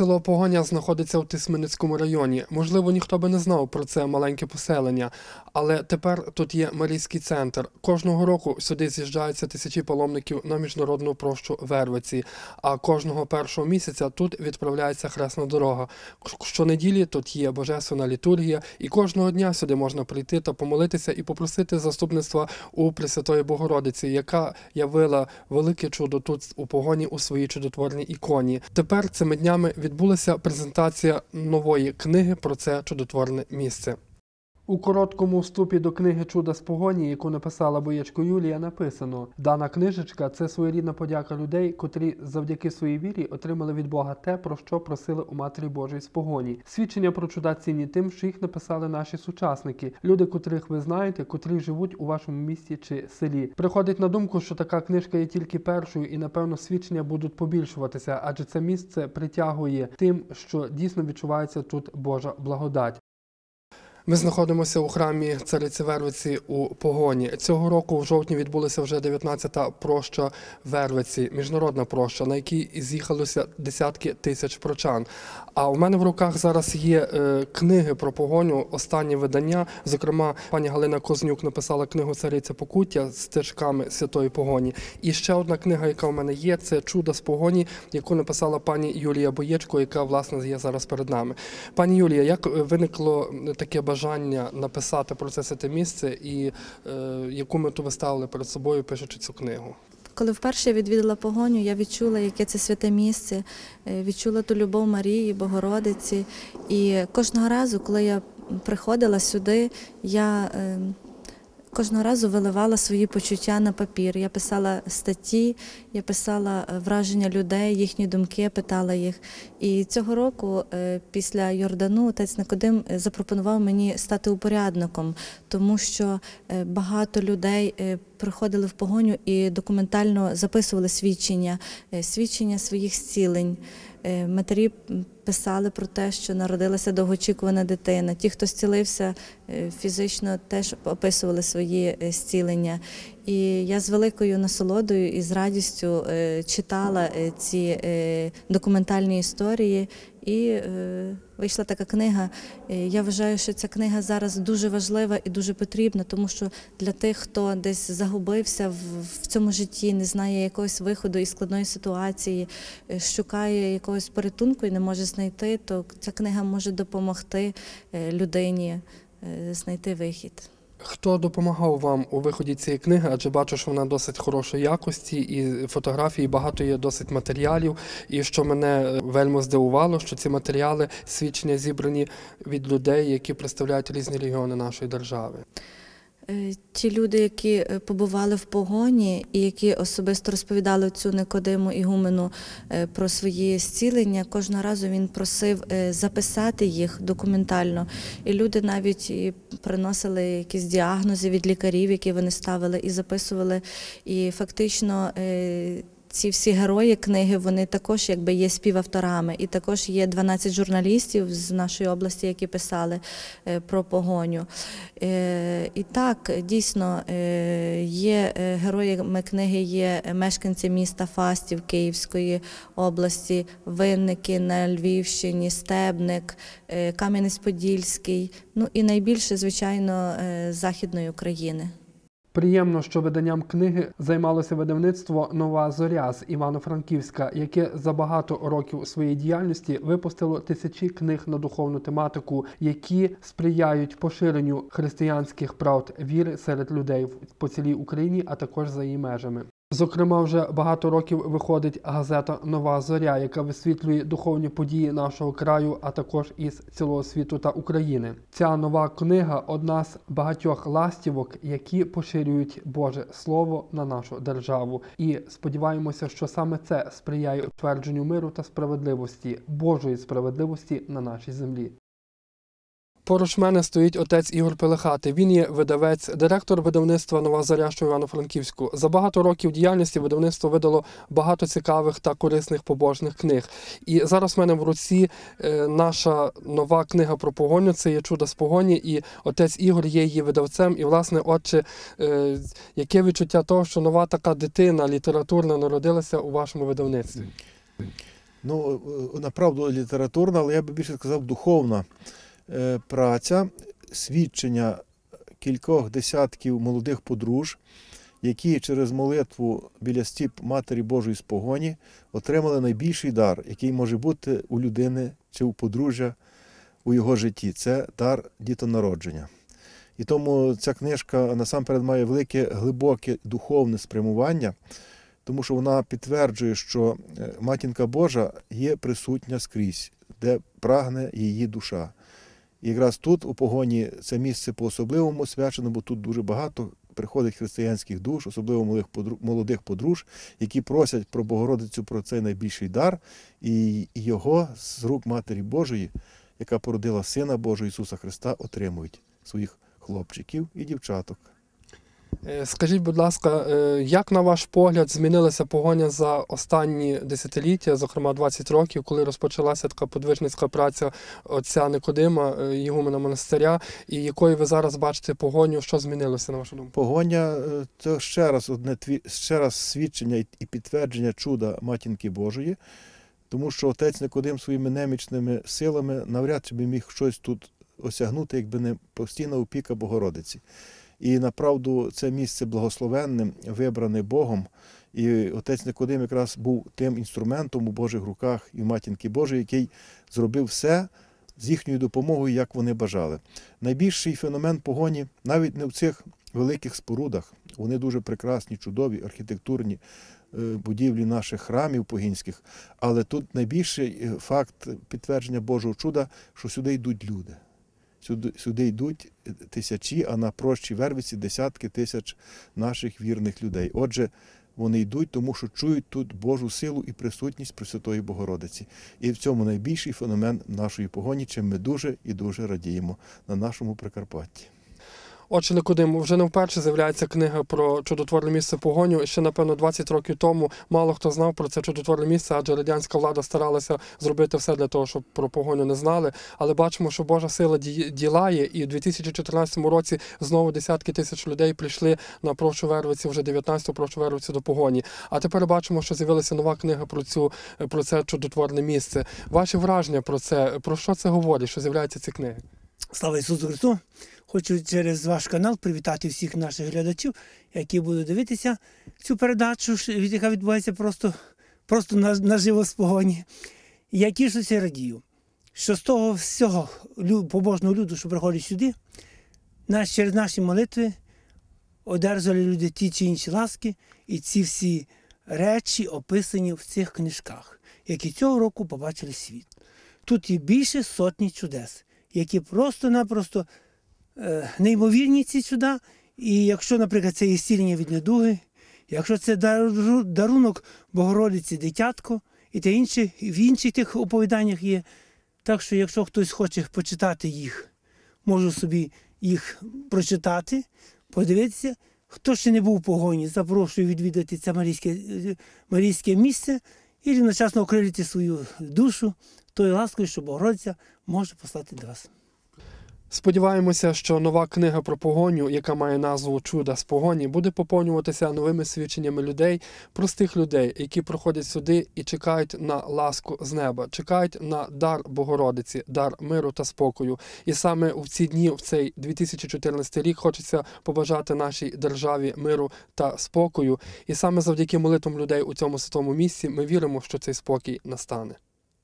Село Погоня знаходиться в Тисменницькому районі. Можливо, ніхто би не знав про це маленьке поселення, але тепер тут є Марійський центр. Кожного року сюди з'їжджаються тисячі паломників на міжнародну прощу Вервиці. А кожного першого місяця тут відправляється хресна дорога. Щонеділі тут є божественна літургія, і кожного дня сюди можна прийти та помолитися і попросити заступництва у Пресвятої Богородиці, яка явила велике чудо тут у погоні у своїй чудотворній іконі. Тепер цими днями відбулася презентація нової книги про це чудотворне місце. У короткому вступі до книги Чуда з погоні, яку написала боєчко Юлія, написано: дана книжечка це своєрідна подяка людей, котрі завдяки своїй вірі отримали від Бога те, про що просили у Матері Божої з погоні. Свідчення про чуда цінні тим, що їх написали наші сучасники, люди, котрих ви знаєте, котрі живуть у вашому місті чи селі. Приходить на думку, що така книжка є тільки першою, і напевно свідчення будуть побільшуватися, адже це місце притягує тим, що дійсно відчувається тут Божа благодать. Ми знаходимося у храмі цариці Вервиці у Погоні. Цього року в жовтні відбулася вже 19-та проща Вервиці, міжнародна проща, на якій з'їхалося десятки тисяч прочан. А у мене в руках зараз є е, книги про погоню, останні видання. Зокрема, пані Галина Кознюк написала книгу Цариця Покуття з стежками святої погоні. І ще одна книга, яка у мене є, це Чудо з погоні, яку написала пані Юлія Боєчко, яка власне є зараз перед нами. Пані Юлія, як виникло таке бажання написати про це святе місце і е, яку мету ви ставили перед собою, пишучи цю книгу? Коли вперше відвідала погоню, я відчула, яке це святе місце, е, відчула ту любов Марії, Богородиці. І кожного разу, коли я приходила сюди, я е, кожного разу виливала свої почуття на папір. Я писала статті, я писала е, враження людей, їхні думки, питала їх. І цього року, е, після Йордану, отець Никодим е, запропонував мені стати упорядником, тому що багато людей приходили в погоню і документально записували свідчення, свідчення своїх зцілень. Е, Матері писали про те, що народилася довгоочікувана дитина. Ті, хто зцілився е, фізично, теж описували свої е, зцілення. І я з великою насолодою і з радістю читала ці документальні історії. І вийшла така книга. Е, Я вважаю, що ця книга зараз дуже важлива і дуже потрібна, тому що для тих, хто десь загубився в, цьому житті, не знає якогось виходу із складної ситуації, е, шукає якогось порятунку і не може знайти, то ця книга може допомогти е, людині знайти вихід. Хто допомагав вам у виході цієї книги? Адже бачу, що вона досить хорошої якості, і фотографії багато є досить матеріалів. І що мене вельми здивувало, що ці матеріали свідчення зібрані від людей, які представляють різні регіони нашої держави. Е, Ті люди, які е, побували в погоні і які особисто розповідали цю Никодиму Ігумену е, про свої зцілення, кожного разу він просив записати їх документально. І люди навіть приносили якісь діагнози від лікарів, які вони ставили, і записували. І фактично. Ці всі герої книги вони також якби є співавторами, і також є 12 журналістів з нашої області, які писали е, про погоню. Е, І так, дійсно, е, є героями книги, є мешканці міста Фастів Київської області, Винники на Львівщині, Стебник, Кам'янець-Подільський. Ну і найбільше, звичайно, Західної України. Приємно, що виданням книги займалося видавництво Нова Зоря з Івано-Франківська, яке за багато років своєї діяльності випустило тисячі книг на духовну тематику, які сприяють поширенню християнських правд віри серед людей по цілій Україні, а також за її межами. Зокрема, вже багато років виходить газета Нова Зоря, яка висвітлює духовні події нашого краю, а також із цілого світу та України. Ця нова книга одна з багатьох ластівок, які поширюють Боже Слово на нашу державу. І сподіваємося, що саме це сприяє утвердженню миру та справедливості, Божої справедливості на нашій землі. Поруч мене стоїть отець Ігор Пелехати. Він є видавець, директор видавництва Нова Заря, що Івано-Франківську. За багато років діяльності видавництво видало багато цікавих та корисних побожних книг. І зараз в мене в руці е, наша нова книга про погоню. Це є чудо з погоні. І отець Ігор є її видавцем. І, власне, отче, е, яке відчуття того, що нова така дитина літературна народилася у вашому видавництві? Ну, е, направду літературна, але я би більше сказав духовна праця, свідчення кількох десятків молодих подруж, які через молитву біля стіп Матері Божої з погоні отримали найбільший дар, який може бути у людини чи у подружжя у його житті. Це дар дітонародження. І тому ця книжка насамперед має велике глибоке духовне спрямування, тому що вона підтверджує, що е, матінка Божа є присутня скрізь, де прагне її душа. І якраз тут, у погоні, це місце по-особливому свячено, бо тут дуже багато приходить християнських душ, особливо молодих подру- подруж, які просять про Богородицю про цей найбільший дар, і його з рук Матері Божої, яка породила Сина Божого Ісуса Христа, отримують своїх хлопчиків і дівчаток. Е, Скажіть, будь ласка, е, як на ваш погляд змінилася погоня за останні десятиліття, зокрема 20 років, коли розпочалася така подвижницька праця отця Никодима, е, Ігумена монастиря, і якою ви зараз бачите погоню, що змінилося на вашу думку? Погоня це ще раз одне ще раз свідчення і підтвердження чуда матінки Божої, тому що отець Никодим своїми немічними силами навряд чи би міг щось тут осягнути, якби не постійна опіка Богородиці. І направду це місце благословенним, вибране Богом. І отець Никодим якраз був тим інструментом у Божих руках і матінки Божої, який зробив все з їхньою допомогою, як вони бажали. Найбільший феномен погоні навіть не в цих великих спорудах. Вони дуже прекрасні, чудові, архітектурні е, будівлі наших храмів погінських. Але тут найбільший е, факт підтвердження Божого чуда, що сюди йдуть люди. Сюди, сюди йдуть тисячі, а на прощій вервиці десятки тисяч наших вірних людей. Отже, вони йдуть, тому що чують тут Божу силу і присутність Пресвятої Богородиці. І в цьому найбільший феномен нашої погоні, чим ми дуже і дуже радіємо на нашому Прикарпатті. Отже, Никодим, вже не вперше з'являється книга про чудотворне місце погоню. Ще, напевно, 20 років тому мало хто знав про це чудотворне місце, адже радянська влада старалася зробити все для того, щоб про погоню не знали. Але бачимо, що Божа сила ді- ділає, і в 2014 році знову десятки тисяч людей прийшли на прощу Вервиці, вже 19-ту прощу Вервиці до погоні. А тепер бачимо, що з'явилася нова книга про цю про це чудотворне місце. Ваші враження про це, про що це говорить, що з'являються ці книги? Слава Ісусу Христу! Хочу через ваш канал привітати всіх наших глядачів, які будуть дивитися цю передачу, яка відбувається просто, просто наживо з погоні. Я тішуся радію, що з того всього побожного люду, що приходить сюди, через наші молитви одержали люди ті чи інші ласки, і ці всі речі описані в цих книжках, які цього року побачили світ. Тут є більше сотні чудес, які просто-напросто неймовірні ці чуда. І якщо, наприклад, це є зцілення від недуги, якщо це дарунок Богородиці дитятко, і те інше, в інших тих оповіданнях є. Так що, якщо хтось хоче почитати їх, можу собі їх прочитати, подивитися. Хто ще не був у погоні, запрошую відвідати це марійське, е, марійське місце і рівночасно окрилити свою душу тою ласкою, що Богородиця може послати до вас. Сподіваємося, що нова книга про погоню, яка має назву Чуда з погоні, буде поповнюватися новими свідченнями людей, простих людей, які приходять сюди і чекають на ласку з неба, чекають на дар Богородиці, дар миру та спокою. І саме в ці дні, в цей 2014 рік, хочеться побажати нашій державі миру та спокою. І саме завдяки молитвам людей у цьому святому місці ми віримо, що цей спокій настане.